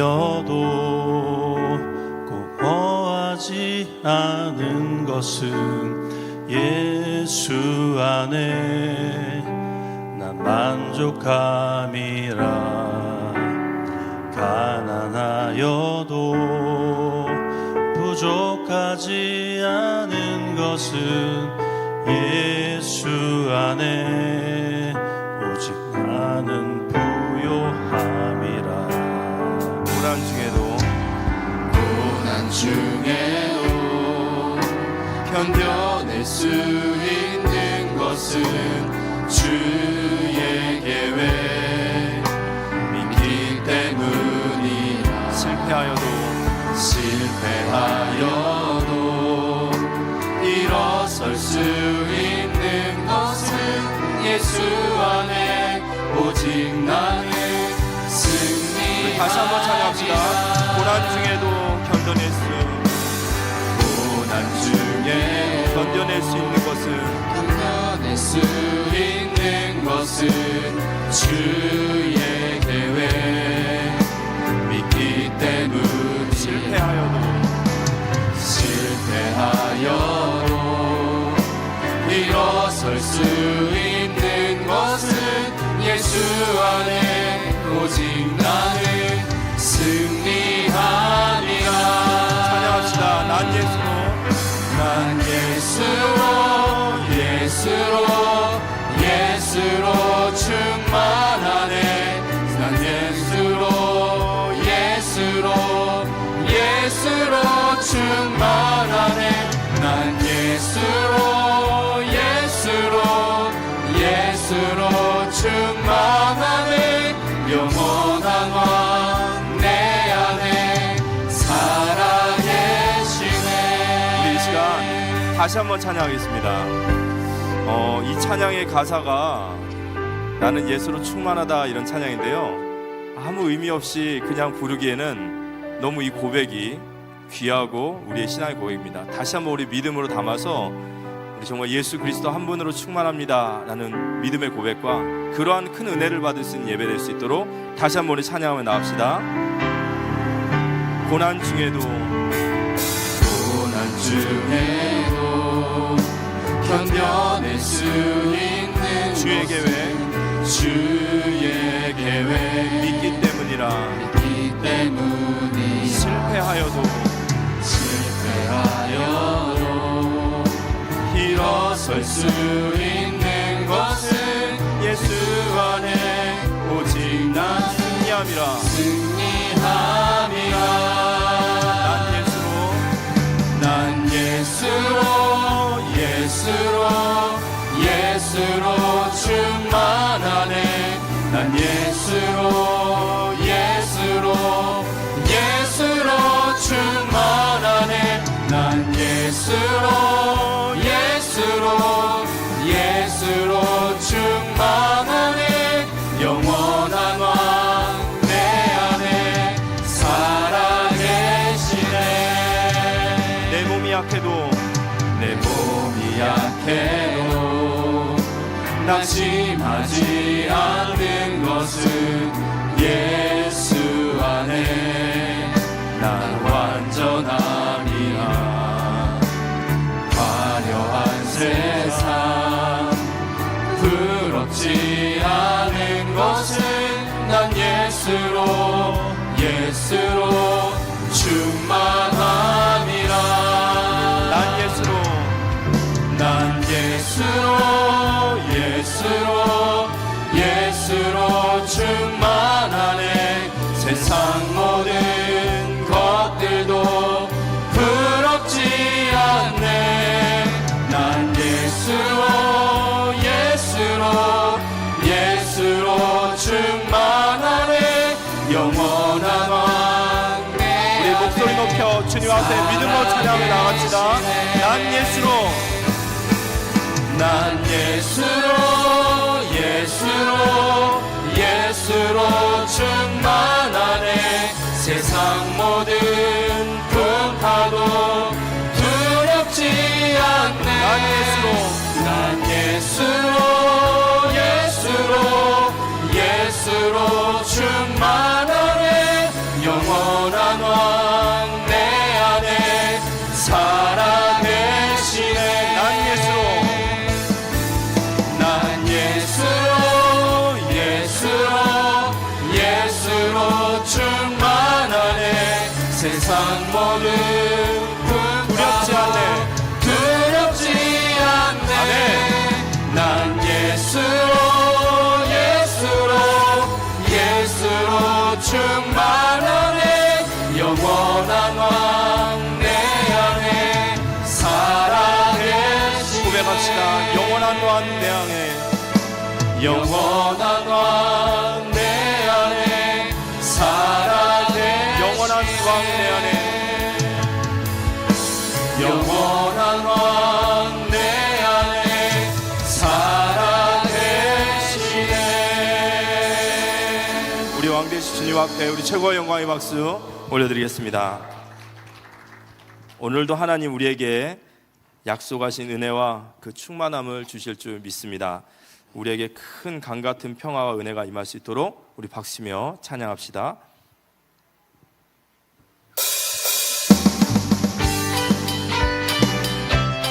하여도 고허하지 않은 것은 예수 안에 난 만족함이라. 가난하여도 부족하지 않은 것은 예수 안에 중에도 견뎌낼 수 있는 것은 주의 계획. 믿기 때문이라 실패하여도 실패하 중에 견뎌낼 수 있는 것은 견뎌낼 수 있는 것은 주의 계획. 믿기 때문에 실패하여도 실패하여도 일어설 수 있는 것은 예수 안에 오직 나 다시 한번 찬양하겠습니다. 어, 이 찬양의 가사가 나는 예수로 충만하다 이런 찬양인데요. 아무 의미 없이 그냥 부르기에는 너무 이 고백이 귀하고 우리의 신앙의 고백입니다. 다시 한번 우리 믿음으로 담아서 우리 정말 예수 그리스도 한 분으로 충만합니다라는 믿음의 고백과 그러한 큰 은혜를 받을 수 있는 예배 될 수 있도록 다시 한번 우리 찬양하며 나갑시다. 고난 중에도 고난 중에도 견뎌낼 수 있는 주의 계획. 주의 계획. 믿기 때문이라. 믿기 때문이 실패하여도 실패하여도 일어설 수 있는 것은 예수 안에 오직 난 승리함이라. 승리 예수로 예수로 예수로 충만하네. 영원한 왕 내 안에 살아계시네. 내 몸이 약해도 내 몸이 약해도 낙심하지 않 예수로 예수로 충만함이라 난 예수로. 난 예수로 난 예수로. 난 예수로 예수로 예수로 충만하네. 세상 모든 풍파도 두렵지 않네. 난 예수로. 난 예수로 예수로 예수로 충만 충만하네 영원한 왕 내 안에 살아계시네 고백합시다. 영원한 왕 내 안에 영원한 왕 내 안에 살아계시네 영원한 왕 내 안에 영원한 왕 앞에 우리 최고의 영광의 박수 올려드리겠습니다. 오늘도 하나님 우리에게 약속하신 은혜와 그 충만함을 주실 줄 믿습니다. 우리에게 큰 강 같은 평화와 은혜가 임할 수 있도록 우리 박수며 찬양합시다.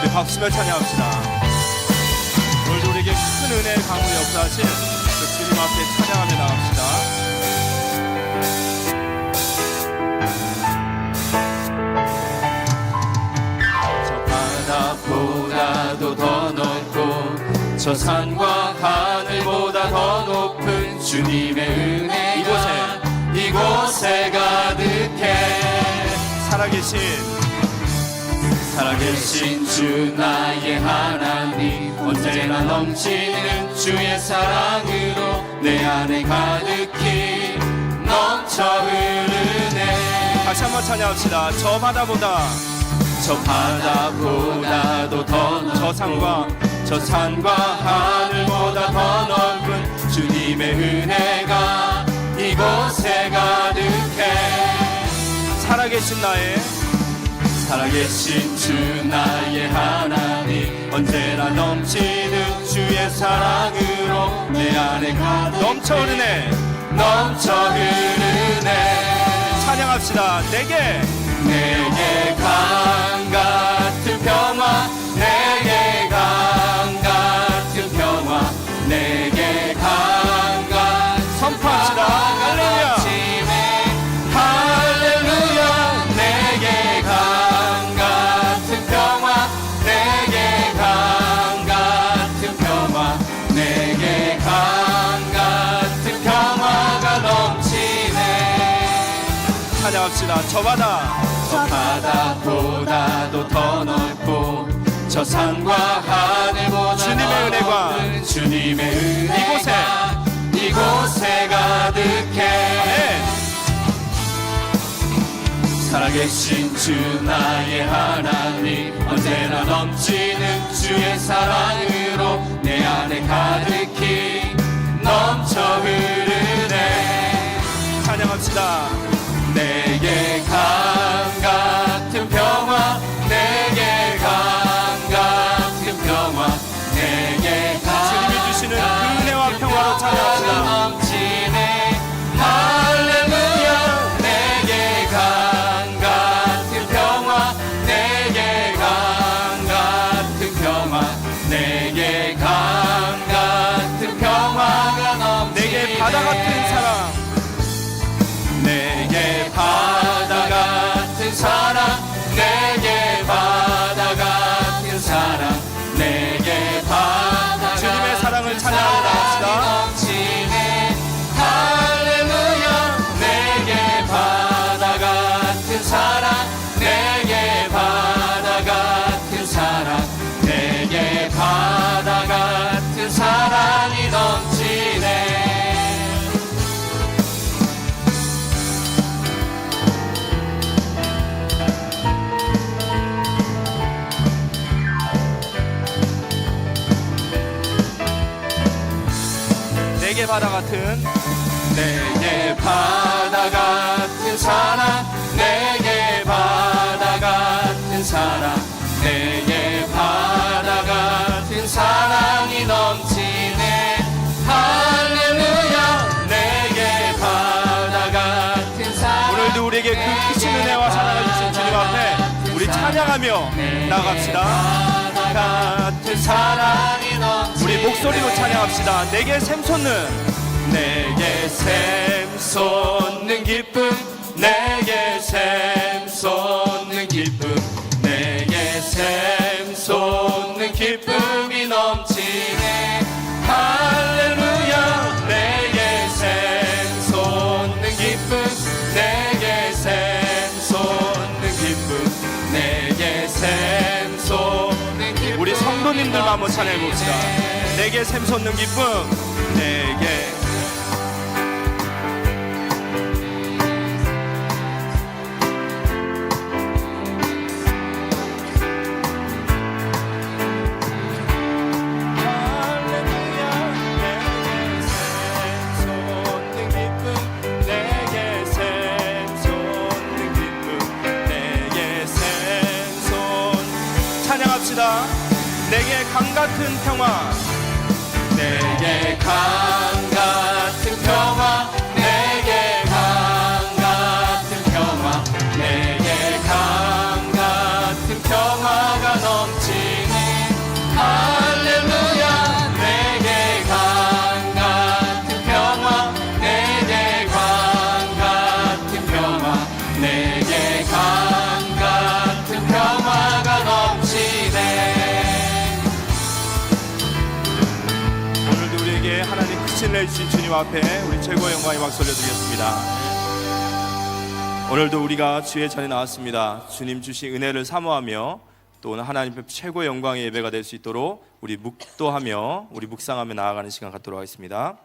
우리 박수며 찬양합시다. 오늘도 우리에게 큰 은혜의 강으로 역사하신 그 주님 앞에 찬양하며 나갑시다. 저 산과 하늘보다 더 높은 주님의 은혜가 이곳에. 이곳에 가득해. 살아계신 살아계신 주 나의 하나님. 언제나 넘치는 주의 사랑으로 내 안에 가득히 넘쳐 흐르네. 다시 한번 찬양합시다. 저 바다보다 저 바다보다도 더 넓고 저 산과 저 산과 하늘보다 더 넓은 주님의 은혜가 이곳에 가득해. 살아계신 나의 살아계신 주 나의 하나님 언제나 넘치는 주의 사랑으로 내 안에 가득 넘쳐 흐르네. 넘쳐 흐르네. 찬양합시다. 내게 내게 강 같은 평화 저 바다 저 바다보다도 더 넓고 저 산과 하늘보다 주님의 더 은혜가 주님의 은혜가 이곳에 이곳에 가득해 아멘. 살아계신 주 나의 하나님 언제나 넘치는 주의 사랑으로 내 안에 가득히 넘쳐 흐르네 찬양합시다. 내게 내게 바다 같은 내게 바다 같은 사랑 내게 바다 같은 사랑 내게 바다 같은 사랑이 넘치네 할렐루야 내게 바다 같은 사랑 오늘도 우리에게 그 크신 은혜와 사랑을 주신 주님 앞에 우리 찬양하며 나갑시다. 같은 사랑이 넘치네. 우리 목소리로 찬양합시다. 내게 샘솟는. 내게 샘솟는 기쁨. 내게 샘 솟는 기쁨. 내게 샘솟는 기쁨 찬양해 봅시다. 내게 샘솟는 기쁨, 같은 평화, 내게 강 하나님 크신 내 주신 주님 앞에 우리 최고의 영광의 박수 올려드리겠습니다. 오늘도 우리가 주의 전에 나왔습니다. 주님 주신 은혜를 사모하며 또 오늘 하나님 앞에 최고의 영광의 예배가 될 수 있도록 우리 묵도하며 우리 묵상하며 나아가는 시간 갖도록 하겠습니다.